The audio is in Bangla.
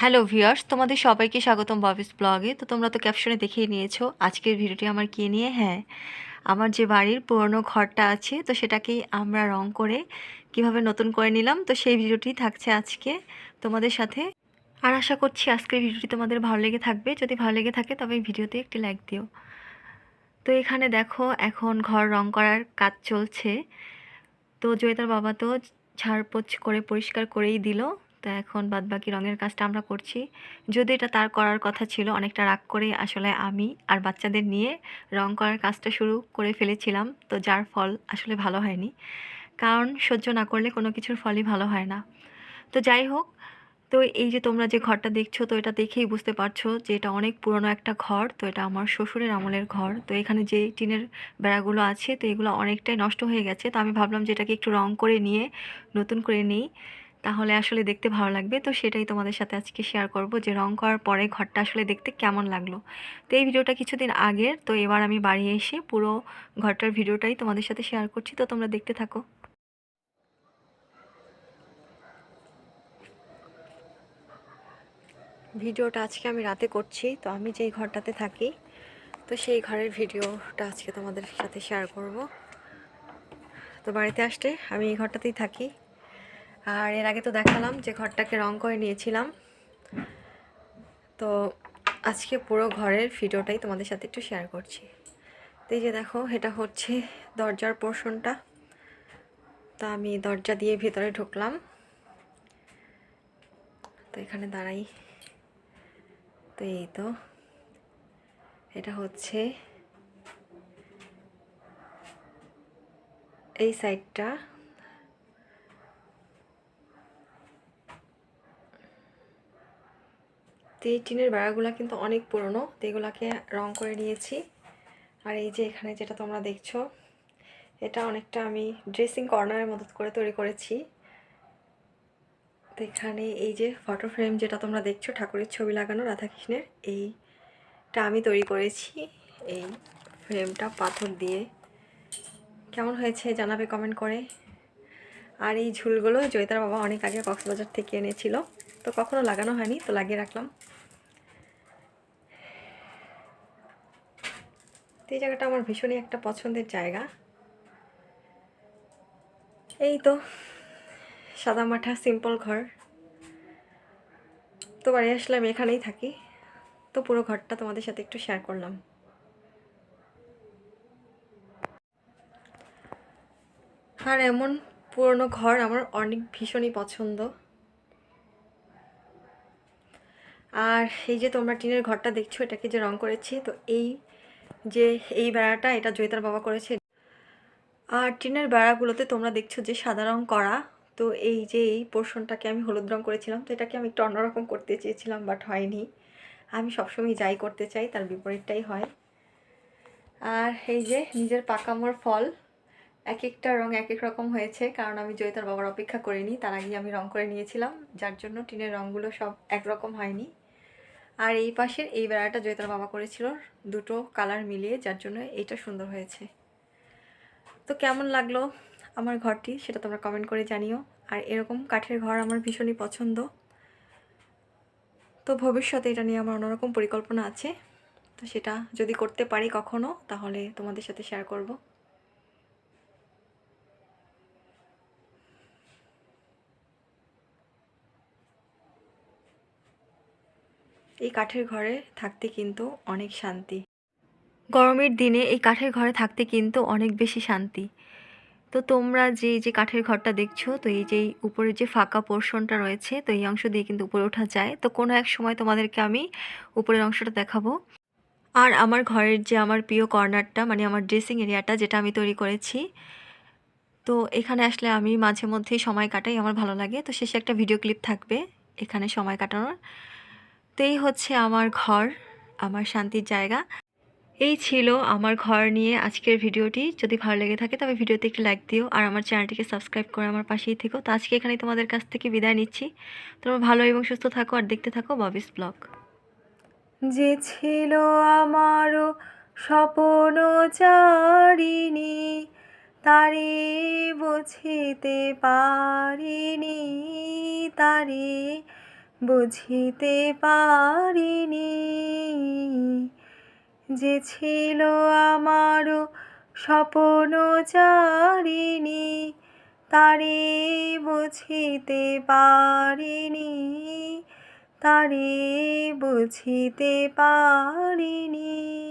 হ্যালো ভিউয়ার্স তোমাদের সবাইকে স্বাগতম ববিস ব্লগে তো তোমরা তো ক্যাপশনে দেখেই নিয়েছো, আজকের ভিডিওটি আমার কে নিয়ে? হ্যাঁ আমার যে বাড়ির পুরনো ঘরটা আছে, তো সেটাকেই আমরা রং করে কীভাবে নতুন করে নিলাম, তো সেই ভিডিওটি থাকছে আজকে তোমাদের সাথে। আর আশা করছি আজকের ভিডিওটি তোমাদের ভালো লেগে থাকবে। যদি ভালো লেগে থাকে, তবে ভিডিওতে একটি লাইক দিও। তো এখানে দেখো, এখন ঘর রং করার কাজ চলছে। তো জয়িতার বাবা তো ঝাড়পোছ করে পরিষ্কার করেই দিল। তো এখন বাদবাকি রঙের কাজটা আমরা করছি। যদি এটা তার করার কথা ছিল, অনেকটা রাগ করে আসলে আমি আর বাচ্চাদের নিয়ে রং করার কাজটা শুরু করে ফেলেছিলাম, তো যার ফল আসলে ভালো হয়নি। কারণ সহ্য না করলে কোনো কিছুর ফলই ভালো হয় না। তো যাই হোক, তো এই যে তোমরা যে ঘরটা দেখছ, তো এটা দেখেই বুঝতে পারছ যে এটা অনেক পুরনো একটা ঘর, তো এটা আমার শ্বশুরের আমলের ঘর। তো এখানে যে টিনের বেড়াগুলো আছে, তো এগুলো অনেকটাই নষ্ট হয়ে গেছে। তো আমি ভাবলাম যে এটাকে একটু রং করে নিয়ে, নতুন করে নিই। তাহলে আসলে দেখতে ভালো লাগবে। তো সেটাই তোমাদের সাথে আজকে শেয়ার করব যে রং করার পরে ঘরটা আসলে দেখতে কেমন লাগল। তো এই ভিডিওটা কিছুদিন আগের। তো এবার আমি বাড়ি এসে পুরো ঘরটার ভিডিওটাই তোমাদের সাথে শেয়ার করছি। তো তোমরা দেখতে থাকো। ভিডিওটা আজকে আমি রাতে করছি। তো আমি যেই ঘরটাতে থাকি, তো সেই ঘরের ভিডিওটা আজকে তোমাদের সাথে শেয়ার করব। তো বাড়িতে আসতে আমি এই ঘরটাতেই থাকি। আর এর আগে তো দেখালাম যে ঘরটাকে রং করে নিয়েছিলাম। তো আজকে পুরো ঘরের ভিডিওটাই তোমাদের সাথে একটু শেয়ার করছি। তো এই যে দেখো, এটা হচ্ছে দরজার পোর্শনটা। তা আমি দরজা দিয়ে ভেতরে ঢুকলাম। তো এখানে দাঁড়াই। তো এই তো, এটা হচ্ছে এই সাইডটা তো এই টিনের বেড়াগুলো কিন্তু অনেক পুরনো, তো এগুলাকে রং করে নিয়েছি। আর এই যে এখানে যেটা তোমরা দেখছ, এটা অনেকটা আমি ড্রেসিং কর্নারের মতো করে তৈরি করেছি। তো এখানে এই যে ফটো ফ্রেম যেটা তোমরা দেখছ, ঠাকুরের ছবি লাগানো রাধাকৃষ্ণের, এইটা আমি তৈরি করেছি। এই ফ্রেমটা পাথর দিয়ে। কেমন হয়েছে জানাবে কমেন্ট করে। আর এই ঝুলগুলো জয়িতার বাবা অনেক আগে কক্সবাজার থেকে এনেছিল। তো কখনো লাগানো হয়নি, তো লাগিয়ে রাখলাম। তো এই জায়গাটা আমার ভীষণই একটা পছন্দের জায়গা। এই তো, সাদা মাঠা সিম্পল ঘর। তো বাড়ি আসলে আমি এখানেই থাকি। তো পুরো ঘরটা তোমাদের সাথে একটু শেয়ার করলাম। আর এমন পুরনো ঘর আমার অনেক ভীষণই পছন্দ। আর এই যে তোমরা টিনের ঘরটা দেখছ, এটাকে যে রং করেছি, তো এই যে এই বেড়াটা, এটা জয়িতার বাবা করেছে। আর টিনের বেড়াগুলোতে তোমরা দেখছ যে সাদা রং করা, তো এই যে এই পোর্শনটাকে আমি হলুদ রং করেছিলাম, তো এটাকে আমি একটু অন্যরকম করতে চেয়েছিলাম, বাট হয়নি। আমি সবসময় যাই করতে চাই, তার বিপরীতটাই হয়। আর এই যে নিজের পাকামোর ফল এক একটা রং এক এক রকম হয়েছে, কারণ আমি জয়িতার বাবার অপেক্ষা করিনি, তার আগে আমি রং করে নিয়েছিলাম, যার জন্য টিনের রঙগুলো সব একরকম হয়নি। আর এই পাশের এই বেড়াটা জয়িতার বাবা করেছিল, দুটো কালার মিলিয়ে, যার জন্য এইটা সুন্দর হয়েছে। তো কেমন লাগল আমার ঘরটি, সেটা তোমরা কমেন্ট করে জানিও। আর এরকম কাঠের ঘর আমার ভীষণই পছন্দ। তো ভবিষ্যতে এটা নিয়ে আমার অন্যরকম পরিকল্পনা আছে। তো সেটা যদি করতে পারি কখনো, তাহলে তোমাদের সাথে শেয়ার করব। এই কাঠের ঘরে থাকতে কিন্তু অনেক শান্তি। গরমের দিনে এই কাঠের ঘরে থাকতে কিন্তু অনেক বেশি শান্তি। তো তোমরা যে যে কাঠের ঘরটা দেখছ, তো এই যে উপরে যে ফাঁকা পোর্শনটা রয়েছে, তো এই অংশ দিয়ে কিন্তু উপরে ওঠা যায়। তো কোনো এক সময় তোমাদেরকে আমি উপরের অংশটা দেখাবো। আর আমার ঘরের যে আমার প্রিয় কর্নারটা মানে আমার ড্রেসিং এরিয়াটা, যেটা আমি তৈরি করেছি, তো এখানে আসলে আমি মাঝে মধ্যেই সময় কাটাই, আমার ভালো লাগে। তো শেষে একটা ভিডিও ক্লিপ থাকবে, এখানে সময় কাটানোর। এই হচ্ছে আমার ঘর, আমার শান্তির জায়গা। এই ছিল আমার ঘর নিয়ে আজকের ভিডিওটি। যদি ভালো লেগে থাকে তবে ভিডিওতে একটি লাইক দিও আর আমার চ্যানেলটিকে সাবস্ক্রাইব করে আমার পাশেই থেকো। তো আজকে এখানেই তোমাদের কাছ থেকে বিদায় নিচ্ছি। তোমরা ভালো এবং সুস্থ থাকো আর দেখতে থাকো ববিস ব্লগ। যে ছিল আমারও স্বপ্ন চারিণী, তারে বুঝিতে পারিনি, তারে বুঝিতে পারিনি যে ছিল আমারও স্বপ্ন চারিণী তারে বুঝিতে পারিনি তারে বুঝিতে পারিনি।